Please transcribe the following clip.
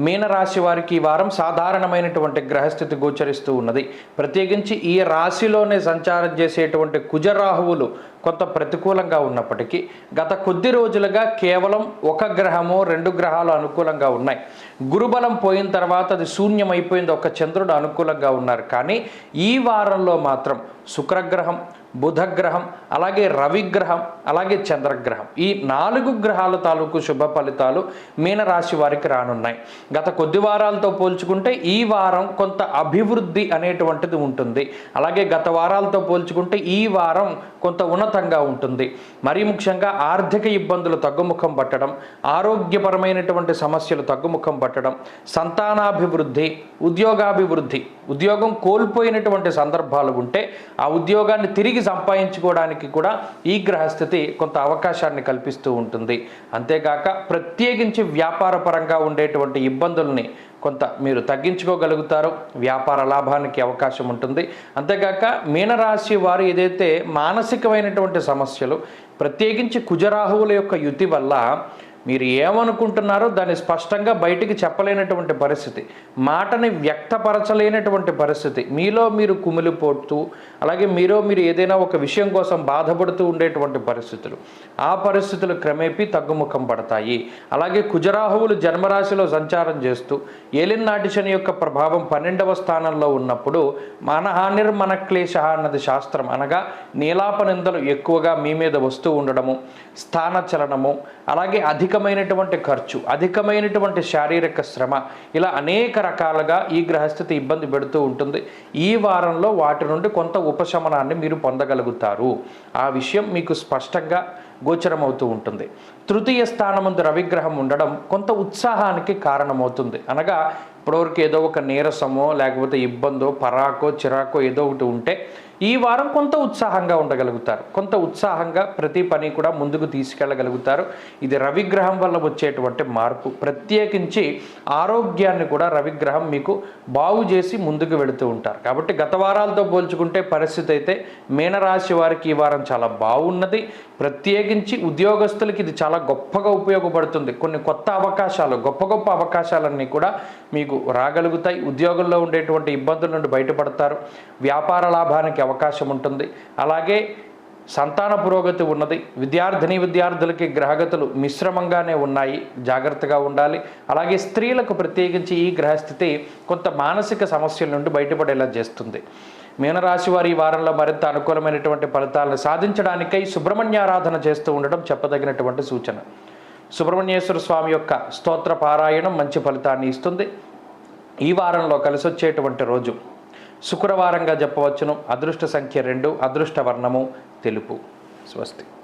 మీనరాశి వారికి ఈ వారం సాధారణమైనటువంటి గ్రహస్థితి గోచరిస్తూ ఉన్నది. ప్రత్యేకించి ఈ రాశిలోనే సంచారం చేసేటువంటి కుజరాహువులు కొంత ప్రతికూలంగా ఉన్నప్పటికీ గత కొద్ది రోజులుగా కేవలం ఒక గ్రహము రెండు గ్రహాలు అనుకూలంగా ఉన్నాయి. గురుబలం పోయిన తర్వాత అది శూన్యమైపోయింది. ఒక చంద్రుడు అనుకూలంగా ఉన్నారు. కానీ ఈ వారంలో మాత్రం శుక్రగ్రహం బుధగ్రహం అలాగే రవిగ్రహం అలాగే చంద్రగ్రహం. ఈ నాలుగు గ్రహాల తాలూకు శుభ ఫలితాలు మీనరాశి వారికి రానున్నాయి. గత కొద్ది వారాలతో పోల్చుకుంటే ఈ వారం కొంత అభివృద్ధి అనేటువంటిది ఉంటుంది. అలాగే గత వారాలతో పోల్చుకుంటే ఈ వారం కొంత ఉన్నతంగా ఉంటుంది. మరీ ముఖ్యంగా ఆర్థిక ఇబ్బందులు తగ్గుముఖం పట్టడం ఆరోగ్యపరమైనటువంటి సమస్యలు తగ్గుముఖం పట్టడం సంతానాభివృద్ధి ఉద్యోగాభివృద్ధి ఉద్యోగం కోల్పోయినటువంటి సందర్భాలు ఉంటే ఆ ఉద్యోగాన్ని తిరిగి సంపాదించుకోవడానికి కూడా ఈ గ్రహస్థితి కొంత అవకాశాన్ని కల్పిస్తూ ఉంటుంది. అంతేకాక ప్రత్యేకించి వ్యాపార పరంగా ఉండేటువంటి ఇబ్బందుల్ని కొంత మీరు తగ్గించుకోగలుగుతారు. వ్యాపార లాభానికి అవకాశం ఉంటుంది. అంతేకాక మీనరాశి వారు ఏదైతే మానసికమైనటువంటి సమస్యలు ప్రత్యేకించి కుజరాహువుల యొక్క యుతి వల్ల మీరు ఏమనుకుంటున్నారో దాన్ని స్పష్టంగా బయటికి చెప్పలేనటువంటి పరిస్థితి. మాటని వ్యక్తపరచలేనటువంటి పరిస్థితి. మీలో మీరు కుమిలిపోతూ అలాగే మీలో మీరు ఏదైనా ఒక విషయం కోసం బాధపడుతూ ఉండేటువంటి పరిస్థితులు. ఆ పరిస్థితులు క్రమేపీ తగ్గుముఖం పడతాయి. అలాగే కుజరాహువులు జన్మరాశిలో సంచారం చేస్తూ ఏలినాటి శని యొక్క ప్రభావం పన్నెండవ స్థానంలో ఉన్నప్పుడు మనహానిర్ మన క్లేశ అన్నది శాస్త్రం అనగా నీలాప నిందలు ఎక్కువగా మీ మీద వస్తూ ఉండడము స్థానచలనము అలాగే అధిక అధికమైనటువంటి ఖర్చు అధికమైనటువంటి శారీరక శ్రమ ఇలా అనేక రకాలుగా ఈ గ్రహస్థితి ఇబ్బంది పెడుతూ ఉంటుంది. ఈ వారంలో వాటి నుండి కొంత ఉపశమనాన్ని మీరు పొందగలుగుతారు. ఆ విషయం మీకు స్పష్టంగా గోచరమవుతూ ఉంటుంది. తృతీయ స్థానముందు రవిగ్రహం ఉండడం కొంత ఉత్సాహానికి కారణమవుతుంది. అనగా ఇప్పటివరకు ఏదో ఒక నీరసమో లేకపోతే ఇబ్బందో పరాకో చిరాకో ఏదో ఒకటి ఉంటే ఈ వారం కొంత ఉత్సాహంగా ఉండగలుగుతారు. కొంత ఉత్సాహంగా ప్రతి పని కూడా ముందుకు తీసుకెళ్ళగలుగుతారు. ఇది రవిగ్రహం వల్ల వచ్చేటువంటి మార్పు. ప్రత్యేకించి ఆరోగ్యాన్ని కూడా రవిగ్రహం మీకు బాగు చేసి ముందుకు వెళుతూ ఉంటారు. కాబట్టి గత వారాలతో పోల్చుకుంటే పరిస్థితి అయితే మీనరాశి వారికి ఈ వారం చాలా బాగున్నది. ప్రత్యేకించి ఉద్యోగస్తులకి ఇది చాలా గొప్పగా ఉపయోగపడుతుంది. కొన్ని కొత్త అవకాశాలు గొప్ప గొప్ప అవకాశాలన్నీ కూడా మీకు రాగలుగుతాయి. ఉద్యోగంలో ఉండేటువంటి ఇబ్బందుల నుండి బయటపడతారు. వ్యాపార లాభానికి అవకాశం ఉంటుంది. అలాగే సంతాన పురోగతి ఉన్నది. విద్యార్థిని విద్యార్థులకి గ్రహగతులు మిశ్రమంగానే ఉన్నాయి. జాగ్రత్తగా ఉండాలి. అలాగే స్త్రీలకు ప్రత్యేకించి ఈ గ్రహస్థితి కొంత మానసిక సమస్యల నుండి బయటపడేలా చేస్తుంది. మీనరాశి వారి ఈ వారంలో మరింత అనుకూలమైనటువంటి ఫలితాలను సాధించడానికై సుబ్రహ్మణ్యారాధన చేస్తూ ఉండడం చెప్పదగినటువంటి సూచన. సుబ్రహ్మణ్యేశ్వర స్వామి యొక్క స్తోత్ర పారాయణం మంచి ఫలితాన్ని ఇస్తుంది. ఈ వారంలో కలిసొచ్చేటువంటి రోజు శుక్రవారంగా చెప్పవచ్చును అదృష్ట సంఖ్య రెండు అదృష్ట వర్ణము తెలుపు. స్వస్తి.